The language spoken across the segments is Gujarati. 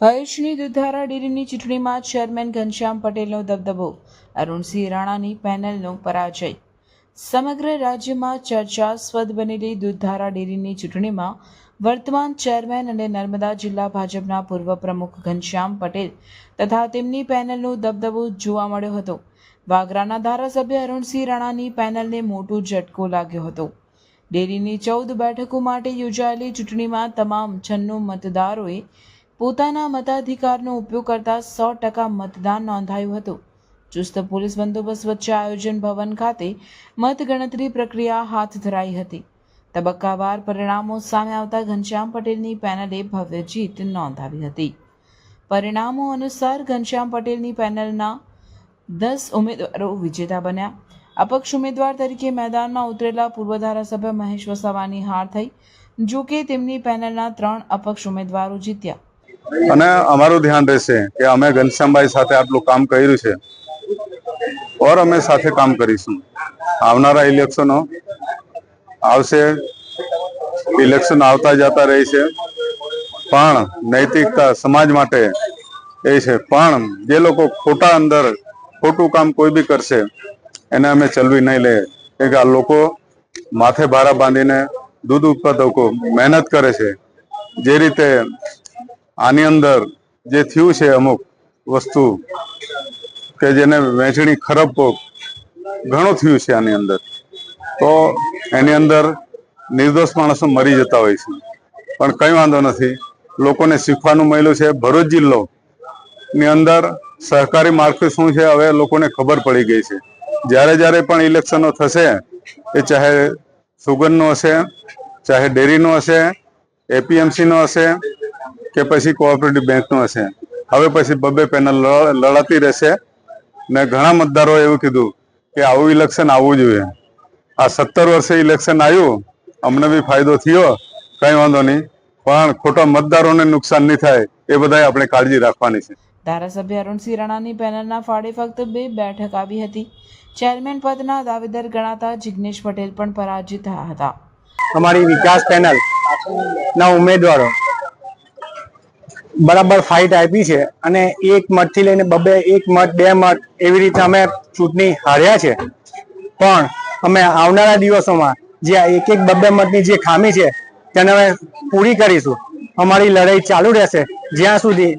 ભરૂચની દુધારા ડેરીની ચૂંટણીમાં ચેરમેન ઘનશ્યામ પટેલનો દબદબો, અરુણસિંહ રાણાની પેનલનો પરાજય. સમગ્ર રાજ્યમાં ચર્ચાસ્પદ બનેલી દૂધધારા ડેરીની ચૂંટણીમાં વર્તમાન ચેરમેન અને નર્મદા જિલ્લા ભાજપના પૂર્વ પ્રમુખ ઘનશ્યામ પટેલ તથા તેમની પેનલનો દબદબો જોવા મળ્યો હતો. વાગરાના ધારાસભ્ય અરુણસિંહ રાણાની પેનલને મોટો ઝટકો લાગ્યો હતો. ડેરીની ચૌદ બેઠકો માટે યોજાયેલી ચૂંટણીમાં તમામ છન્નું મતદારોએ પોતાના મતાધિકારનો ઉપયોગ કરતા સો ટકા મતદાન નોંધાયું હતું. ચુસ્ત પોલીસ બંદોબસ્ત વચ્ચે આયોજન ભવન ખાતે મતગણતરી પ્રક્રિયા હાથ ધરાઈ હતી. તબક્કાવાર પરિણામો સામે આવતા ઘનશ્યામ પટેલની પેનલે ભવ્ય જીત નોંધાવી હતી. પરિણામો અનુસાર ઘનશ્યામ પટેલની પેનલના દસ ઉમેદવારો વિજેતા બન્યા. અપક્ષ ઉમેદવાર તરીકે મેદાનમાં ઉતરેલા પૂર્વ ધારાસભ્ય મહેશ વસાવાની હાર થઈ, જો કે તેમની પેનલના ત્રણ અપક્ષ ઉમેદવારો જીત્યા. અને અમારું ધ્યાન રહેશે કે અમે ઘનશ્યામભાઈ સાથે આટલું કામ કર્યું છે ઓર અમે સાથે કામ કરીશું. આવનારા ઇલેક્શનો આવશે, ઇલેક્શન આવતા જતા રહે છે પણ નૈતિકતા સમાજ માટે એ છે. પણ જે લોકો ખોટા અંદર ખોટું કામ કોઈ બી કરશે એને અમે ચલવી નહીં લે કેમ કે આ લોકો માથે ભારા બાંધીને દૂધ ઉત્પાદકો મહેનત કરે છે. જે રીતે આની અંદર જે થયું છે અમુક વસ્તુ કે જેને વહેંચણી ખરાબ ઘણું થયું છે આની અંદર. તો એની અંદર નિર્દોષ માણસો મરી જતા હોય છે. પણ કઈ વાંધો નથી. લોકોને શીખવાનું મળ્યું છે. ભરૂચ જિલ્લો ની અંદર સહકારી માર્કેટ શું છે? હવે લોકોને ખબર પડી ગઈ છે. જ્યારે જ્યારે પણ ઇલેક્શનો થશે, એ ચાહે સુગરનો હશે, ચાહે ડેરીનો હશે, એપીએમસીનો હશે, કે પછી કોઓપરેટિવ બેંકનો હશે. હવે પછી બબે પેનલ લડાતી રહેશે. ને ઘણા મતદારોએ એવું કીધું કે આવું ઇલેક્શન આવવું જોઈએ. આ સત્તર વર્ષે ઇલેક્શન આવ્યું, અમને બી ફાયદો થયો, કઈ વાંધો નહીં. પણ ખોટા મતદારોને નુકસાન નહીં થાય, એ બધાએ આપણે કાળજી રાખવાની છે. ધારાસભ્ય અરુણસિંહ રાણાની પેનલના ફાળે ફક્ત બે બેઠક આવી હતી. ચેરમેન પદના દાવેદાર ગણાતા જિગ્નેશ પટેલ પણ પરાજિત થયા હતા. અમારી વિકાસ પેનલ ના ઉમેદવારો બરાબર ફાઇટ આપી છે અને એક મતથી લઈને બબે એક મત, બે મત એવી રીતે અમે ચૂંટણી હાર્યા છે. પણ અમે આવનારા દિવસોમાં જે એક એક બબે મતની જે ખામી છે, તેને અમે પૂરી કરીશું. અમારી લડાઈ ચાલુ રહેશે જ્યાં સુધી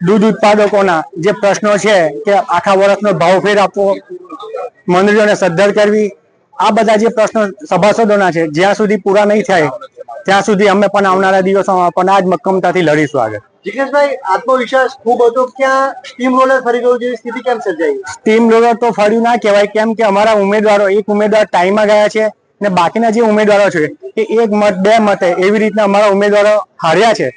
દૂધ ઉત્પાદકોના જે પ્રશ્નો છે કે આખા વર્ષનો ભાવફેર આપવો મંડળીઓને સદ્ધર કરવી આ બધા જે પ્રશ્નો સભાસદોના છે જ્યાં સુધી પૂરા નહીં થાય ત્યાં સુધી અમે પણ આવનારા દિવસોમાં પણ આ જ મક્કમતાથી લડીશું આગળ. જિગ્નેશભાઈ આત્મવિશ્વાસ ખૂબ હતો ક્યાં સ્ટીમ રોલર ફરી ગયું જેવી સ્થિતિ કેમ સર્જાઈ? ટીમ રોલર તો ફર્યું ના કહેવાય કેમ કે અમારા ઉમેદવારો એક ઉમેદવાર ટાઈમમાં ગયા છે ને બાકીના જે ઉમેદવારો છે એ એક મત બે મતે એવી રીતના અમારા ઉમેદવારો હાર્યા છે.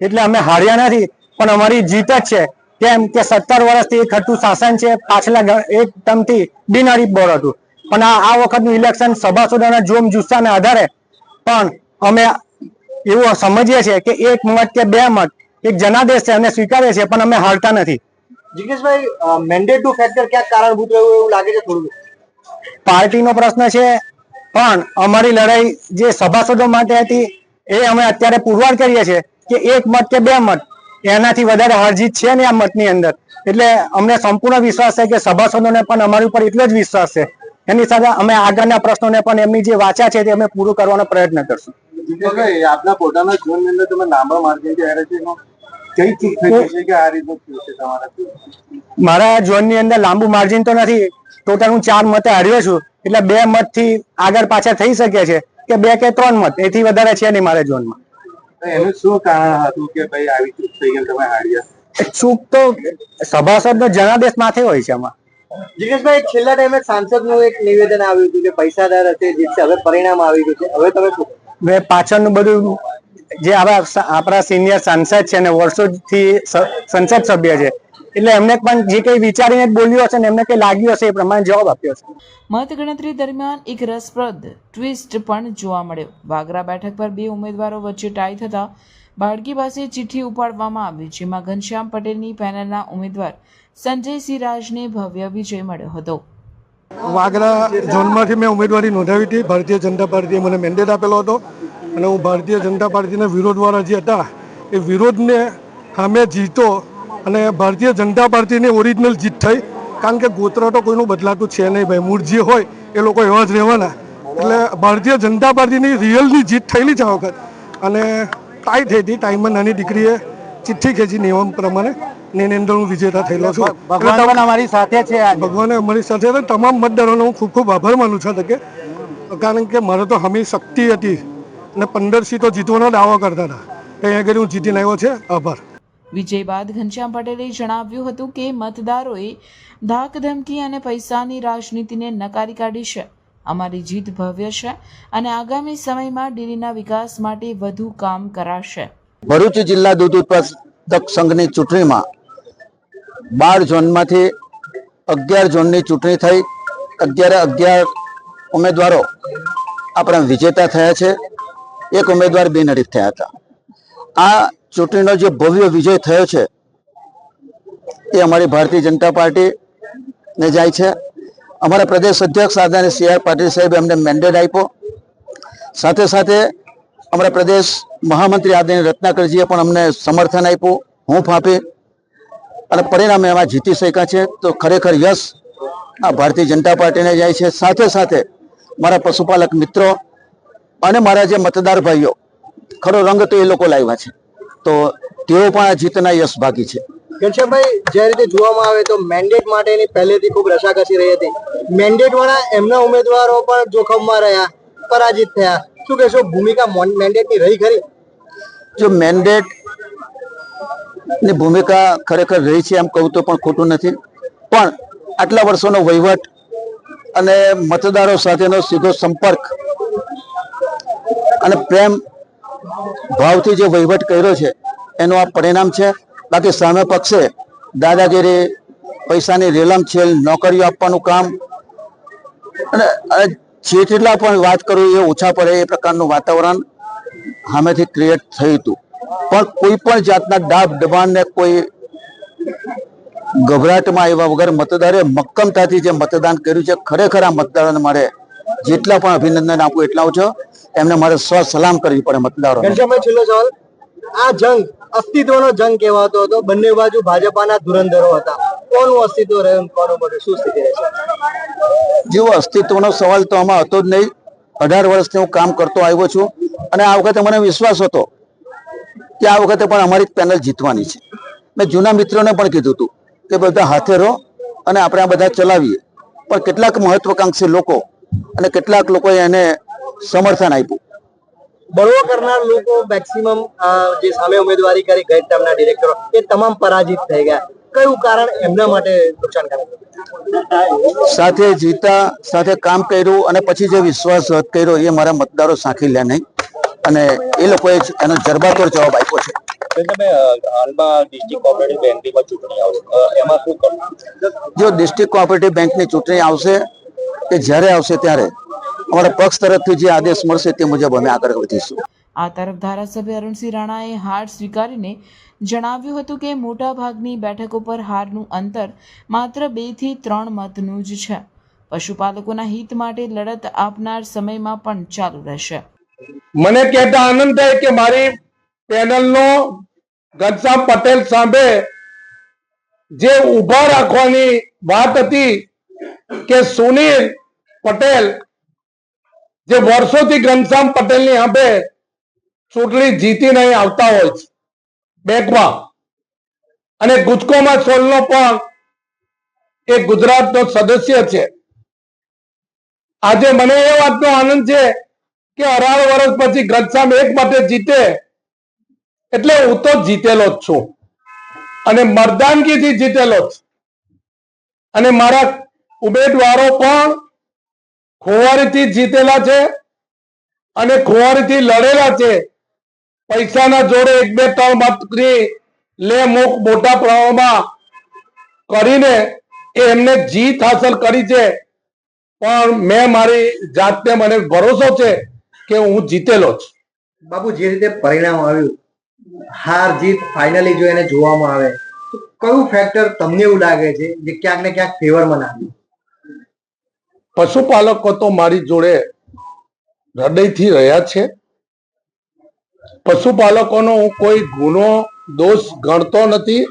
એટલે અમે હાર્યા નથી પણ અમારી જીત જ છે. કેમ કે સત્તર વર્ષથી એક હતું શાસન છે પાછલા એક ટર્મથી બિનહરીફ બોર્ડ હતું. પણ આ વખતનું ઇલેક્શન સભાસદોના જોમ જુસ્સાના આધારે પણ અમે એવું સમજીએ છીએ કે એક મત કે બે મત એક જનાદેશ છે અને સ્વીકારે છે પણ અમે હારતા નથી. જિગ્નેશભાઈ મેન્ડેટનું ફેક્ટર ક્યાંક કારણભૂત રહ્યું એવું લાગે છે થોડું? પાર્ટીનો પ્રશ્ન છે પણ અમારી લડાઈ જે સભાસદો માટે હતી એ અમે અત્યારે પુરવાર કરીએ છીએ કે એક મત કે બે મત. એનાથી વધારે હારજીત છે ને આ મતની અંદર. એટલે અમને સંપૂર્ણ વિશ્વાસ છે કે સભાસદોને પણ અમારી ઉપર એટલો જ વિશ્વાસ છે. એની સાથે અમે આગળના પ્રશ્નોને પણ એમની જે વાચા છે તે અમે પૂરું કરવાનો પ્રયત્ન કરશું. આપના પોતાના જીવનની અંદર તમે લાંબા માર્ગે મારા ઝોનની અંદર લાંબુ માર્જિન તો નથી. ટોટલ હું ચાર મતે હાર્યો છું. એટલે બે મતથી આગળ પાછળ થઈ શકે છે કે બે કે ત્રણ મત. એથી વધારે છે નહીં મારા ઝોનમાં. એનું શું કારણ હતું કે ભાઈ આવી ચૂક થઈ ગઈ તમે હાર્યા? ચૂક તો સભાસદ નો જનાદેશ માથે હોય છે આમાં. જિગ્નેશભાઈ છેલ્લા ટાઈમે સાંસદનું એક નિવેદન આવ્યું હતું કે પૈસાદાર હશે જીતશે હવે પરિણામ આવી ગયું છે. હવે તમે શું પાછળનું બધું જે આવા આપણા સિનિયર સાંસદ છે અને વર્ષોથી સંસદ સભ્ય છે એટલે એમને પણ જે કઈ વિચારીને બોલ્યો બોલ્યું હશે ને એમને કઈ લાગ્યું હશે એ પ્રમાણે જવાબ આપ્યો છે. મતગણતરી દરમિયાન એક રસપ્રદ ટ્વિસ્ટ પણ જોવા મળ્યો. વાગરા બેઠક પર બે ઉમેદવારો વચ્ચે ટાઈ થતા બાળકી પાસે ચિઠ્ઠી ઉપાડવામાં આવી જેમાં ઘનશ્યામ પટેલની પેનલના ઉમેદવાર સંજય સિરાજને ભવ્ય વિજય મળ્યો હતો. વાગરા ઝોનમાંથી મેં ઉમેદવારી નોંધાવી હતી. ભારતીય જનતા પાર્ટીએ મને મેન્ડેટ આપેલો હતો અને હું ભારતીય જનતા પાર્ટીના વિરોધવાળા જે હતા એ વિરોધને સામે જીતો અને ભારતીય જનતા પાર્ટીની ઓરિજિનલ જીત થઈ. કારણ કે ગોત્ર તો કોઈનું બદલાતું છે નહીં ભાઈ. મૂળ જે હોય એ લોકો એવા જ રહેવાના. એટલે ભારતીય જનતા પાર્ટીની રિયલની જીત થયેલી છે આ વખત. અને ટાઈ થઈ હતી ટાઈમમાં નાની દીકરીએ ચિઠ્ઠી ખેંચી નિયમ પ્રમાણે એની અંદર હું વિજેતા થયેલો છું. ભગવાન અમારી સાથે છે ભગવાને અમારી સાથે. તમામ મતદારોનો હું ખૂબ ખૂબ આભાર માનું છું તકે. કારણ કે મારે તો હમી શક્તિ હતી. અને પંદર સીટો જીતવાનો દાવો કરતા હતા. અહીંયા આગળ હું જીતીને આવ્યો છે. આભાર. વિજય બાદ ઘનશ્યામ પટેલે જણાવ્યું હતું કે મતદારોએ ધાક ધમકી અને પૈસાની રાજનીતિને નકારી કાઢી છે. અમારી જીત ભવ્ય છે અને આગામી સમયમાં ડેરીના વિકાસ માટે વધુ કામ કરાશે. ભરૂચ જિલ્લા દૂધ ઉત્પાદક સંઘની ચૂંટણીમાં બાર ઝોનમાંથી અગિયાર ઝોનની ચૂંટણી થઈ. અગિયારે અગિયાર ઉમેદવારો આપણા વિજેતા થયા છે. એક ઉમેદવાર બિનહરીફ થયા હતા. આ ચૂંટણીનો જે ભવ્ય વિજય થયો છે, એ અમારી ભારતીય જનતા પાર્ટીને જાય છે. અમારા પ્રદેશ અધ્યક્ષ આદરણીય સી આર પાટીલ સાહેબે અમને મેન્ડેટ આપ્યો. સાથે સાથે અમારા પ્રદેશ મહામંત્રી આદરણીય રત્નાકરજીએ પણ અમને સમર્થન આપ્યું. હું ફાંપી અને પરિણામે એમાં જીતી શક્યા છે. તો ખરેખર યશ આ ભારતીય જનતા પાર્ટીને જાય છે. સાથે સાથે મારા પશુપાલક મિત્રો અને મારા જે મતદાર ભાઈઓ, ખરો રંગ તો એ લોકો લાવ્યા છે. તો તેઓ પણ આ જીતના યશ ભાગી છે. ઘનશ્યામભાઈ જે રીતે જોવામાં આવે તો મેન્ડેટ માટેની પહેલેથી ખૂબ રસાકસી રહી હતી. મેન્ડેટ વાળા એમના ઉમેદવારો પણ જોખમમાં રહ્યા પરાજિત થયા. શું કહેશો ભૂમિકા મેન્ડેટની રહી ખરી? જો મેન્ડેટની ભૂમિકા ખરેખર રહી છે એમ કહું તો પણ ખોટું નથી. પણ આટલા વર્ષોનો વહીવટ અને મતદારો સાથેનો સીધો સંપર્ક અને પ્રેમ ભાવથી જે વહીવટ કર્યો છે, એનું આ પરિણામ છે. બાકી સામે પક્ષે દાદાગીરી, પૈસાની રેલમ છેલ નોકરીઓ આપવાનું કામ અને જેટલા પણ વાત કરું એ ઓછા પડે એ પ્રકારનું વાતાવરણ સામેથી ક્રિએટ થયું હતું. પણ કોઈ પણ જાતના ડાબ દબાણને કોઈ ગભરાટમાં આવ્યા વગર મતદારે મક્કમતાથી જે મતદાન કર્યું છે, ખરેખર આ મતદારોને મારે જેટલા પણ અભિનંદન આપું એટલા ઓછો એમને મારે સ્વ સલામ કરવી પડે મતદારો છેલ્લો સવાલ. આ જંગ અસ્તિત્વનો જંગ કહેવાતો હતો. બંને બાજુ ભાજપાના ધુરંધરો હતા. કોનું અસ્તિત્વ રહ્યું કોનું બધું શું સ્થિતિ રહેશે જેવો અસ્તિત્વનો સવાલ તો આમાં હતો જ નહીં. અઢાર વર્ષથી હું કામ કરતો આવ્યો છું અને આ વખતે મને વિશ્વાસ હતો કે આ વખતે પણ અમારી પેનલ જીતવાની છે. મેં જૂના મિત્રોને પણ કીધું હતું કે બધા હાથે રહો અને આપણે આ બધા ચલાવીએ. પણ કેટલાક મહત્વકાંક્ષી લોકો અને કેટલાક લોકોએ એને સમર્થન આપ્યું. બળવો કરનાર લોકો મેક્સિમમ જે સામે ઉમેદવારી કરી ગઈ ટર્મના ડિરેક્ટરો એ તમામ પરાજિત થઈ ગયા. કયું કારણ એમના માટે નુકસાનકારક સાથે જીતા સાથે કામ કર્યું અને પછી જે વિશ્વાસઘાત કર્યો એ મારા મતદારો સાંખી લે નહીં. અને એ લોકોએ એનો જરબાતોડ જવાબ આપ્યો છે. તમે હાલમાં ડિસ્ટ્રિક્ટ કોઓપરેટિવ બેંકની ચૂંટણી આવશે. એમાં જો ડિસ્ટ્રિક્ટ કોઓપરેટિવ બેંકની ચૂંટણી આવશે કે જ્યારે આવશે ત્યારે અમારા પક્ષ તરફથી જે આદેશ મળશે તે મુજબ અમે આગળ વધીશું. આ તરફ ધારાસભ્ય અરુણસિંહ રાણાએ હાર સ્વીકારીને જણાવ્યું હતું કે મોટા ભાગની બેઠકો પર હારનું અંતર માત્ર બેથી ત્રણ મતનું જ છે. પશુપાલકોના હિત માટે લડત આપનાર સમયમાં પણ ચાલુ રહેશે. મને કહેતા આનંદ થાય કે મારી પેનલનો ઘનશ્યામ પટેલ સામે જે ઊભા રાખવાની વાત હતી કે સુનિલ પટેલ જે વર્ષોથી ઘનશ્યામ પટેલની સામે ચૂંટણી જીતીને આવતા હોય છે, બેંકમાં. અને ગુજકોમાં સોલનો પણ એ ગુજરાતનો સદસ્ય છે. આજે મને એ વાતનો આનંદ છે કે અઢાર વર્ષ પછી ઘનશ્યામ એક માટે જીતે એટલે હું તો જીતેલો જ છું. અને મરદાનગીથી જીતેલો જ અને મારા ઉમેદવારો પણ ખોવારીથી જીતેલા છે અને ખોવારીથી લડેલા છે. પૈસાના જોડે એક બે ત્રણ મતની લે મુખ મોટા પ્રમાણમાં કરીને એમને જીત હાંસલ કરી છે. પણ મેં મારી જાતને મને ભરોસો છે કે હું જીતેલો જ. બાબુ જે રીતે પરિણામ આવ્યું, હાર જીત ફાઇનલી જો એને જોવામાં આવે, તો કયું ફેક્ટર તમને એવું લાગે છે જે ક્યાંક ને ક્યાંક ફેવરમાં નાખ્યું પશુપાલકો તો મારી જોડે હૃદયથી રહ્યા છે. પશુપાલકોનો હું કોઈ ગુનો, દોષ ગણતો નથી.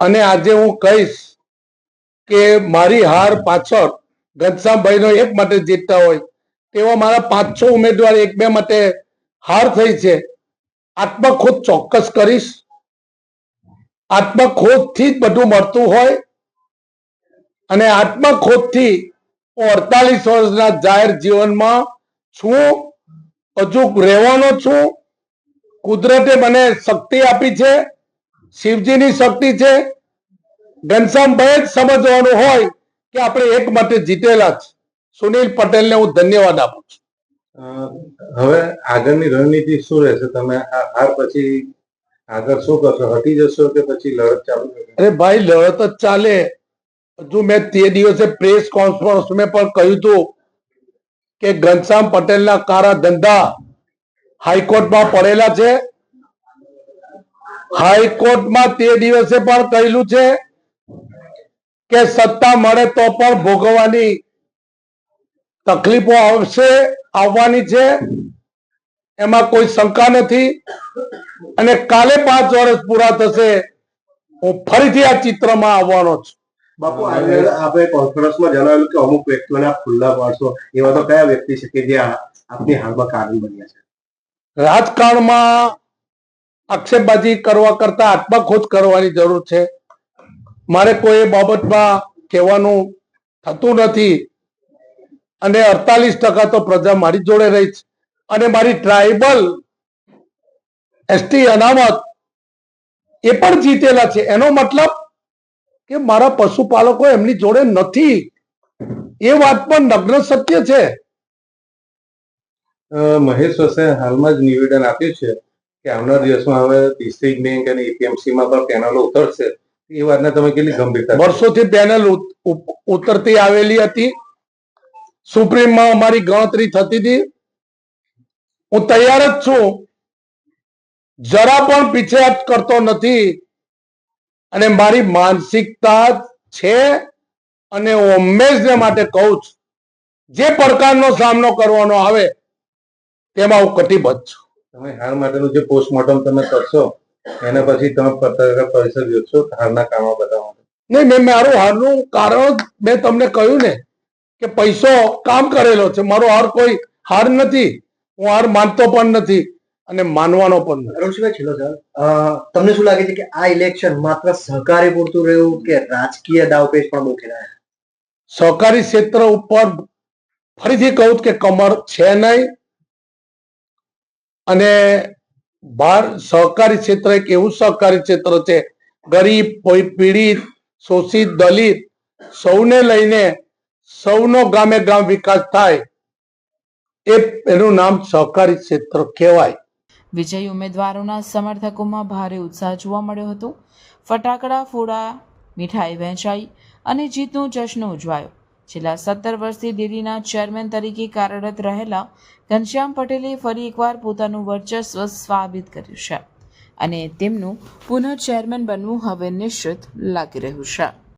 અને આજે હું કહીશ કે મારી હાર પાછળ ઘનશ્યામભાઈનો એક માટે જીતતા હોય તેવા મારા પાંચ છ ઉમેદવાર એક બે માટે હાર થઈ છે. આત્મખોદ ચોક્કસ કરીશ. આત્મખોદથી જ બધું મળતું હોય. અને આત્મખોદથી હું અડતાલીસ વર્ષના જાહેર જીવનમાં છું હજુ રહેવાનો છું. કુદરતે મને શક્તિ આપી છે શિવજીની શક્તિ છે. ઘનશ્યામભાઈ જ સમજવાનું હોય કે આપણે એક માટે જીતેલા છે સુનિલ પટેલને હું ધન્યવાદ આપું છું. હવે આગળની રણનીતિ શું રહેશે? તમે હાર પછી આગળ શું કરશો? હટી જશો કે પછી લડત ચાલુ અરે ભાઈ લડત જ ચાલે. હજુ મેં તે દિવસે પ્રેસ કોન્ફરન્સ મેં પણ કહ્યું હતું કે ઘનશ્યામ પટેલના કારા ધંધા હાઈકોર્ટમાં પડેલા છે. હાઈકોર્ટમાં તે દિવસે પણ કહેલું છે કે સત્તા મળે તો પણ ભોગવવાની તકલીફો આવશે, આવવાની છે. એમાં કોઈ શંકા નથી. અને કાલે પાંચ વર્ષ પૂરા થશે, હું ફરીથી આ ચિત્રમાં આવવાનો છું. બાપુ આજે આપણે કોન્ફરન્સમાં જણાવેલું કે અમુક વ્યક્તિઓને ખુલ્લા પાડશો એવા તો કયા વ્યક્તિ છે કે જે આપની હાલમાં કારણ બન્યા છે? રાજકારણમાં આક્ષેપબાજી કરવા કરતા આત્મખોજ કરવાની જરૂર છે. મારે કોઈ એ બાબતમાં કહેવાનું થતું નથી. અને અડતાલીસ ટકા તો પ્રજા મારી જોડે રહી છે. અને મારી ટ્રાઇબલ એસટી અનામત એ પણ જીતેલા છે. એનો મતલબ કે મારા પશુપાલકો એમની જોડે નથી. એ વાત પણ નગ્ન સત્ય છે. મહેશ વસે હાલમાં જ નિવેદન આપ્યું છે કે આવનાર દિવસમાં હવે ડિસ્ટ્રિક્ટ બેંક અને એપીએમસી માં પણ પેનલો ઉતરશે. એ વાતને તમે કેટલી ગંભીરતા વર્ષોથી પેનલ ઉત- ઉતરતી આવેલી હતી. સુપ્રીમમાં અમારી ગણતરી થતી હતી. હું તૈયાર જ છું. જરા પણ પીછેહટ કરતો નથી. અને મારી માનસિકતા છે અને હું હંમેશને માટે કહું છું જે પડકારનો સામનો કરવાનો આવે તેમાં હું કટિબદ્ધ છું. તમે હાર માટેનું જે પોસ્ટમોર્ટમ તમે કરશો એના પછી તમે પત્રકાર પરિષદ યોજશો હારના કામો બધા નહીં મેં મારું હારનું કારણ મેં તમને કહ્યું ને કે પૈસો કામ કરેલો છે. મારો હાર કોઈ હાર નથી હું હાર માનતો પણ નથી. અને માનવાનો પણ અરુણસિંહભાઈ છેલ્લો સર તમને શું લાગે છે કે આ ઇલેક્શન માત્ર સહકારી પૂરતું રહ્યું કે રાજકીય દાવપેચ પણ બહુ ખેલાયા સહકારી ક્ષેત્ર ઉપર ફરીથી કહું કે કમર છે નહીં. અને બાર સહકારી ક્ષેત્ર એક એવું સહકારી ક્ષેત્ર છે ગરીબ કોઈ પીડિત શોષિત દલિત સૌને લઈને સૌનો ગામે ગામ વિકાસ થાય. એ એનું નામ સહકારી ક્ષેત્ર કહેવાય. વિજયી ઉમેદવારોના સમર્થકોમાં ભારે ઉત્સાહ જોવા મળ્યો હતો. ફટાકડા, ફોડા, મીઠાઈ વહેંચાઈ અને જીતનો જશ્ન ઉજવાયો. છેલ્લા સત્તર વર્ષથી ડેરીના ચેરમેન તરીકે કાર્યરત રહેલા ઘનશ્યામ પટેલે ફરી એકવાર પોતાનું વર્ચસ્વ સાબિત કર્યું છે અને તેમનું પુનઃ ચેરમેન બનવું હવે નિશ્ચિત લાગી રહ્યું છે.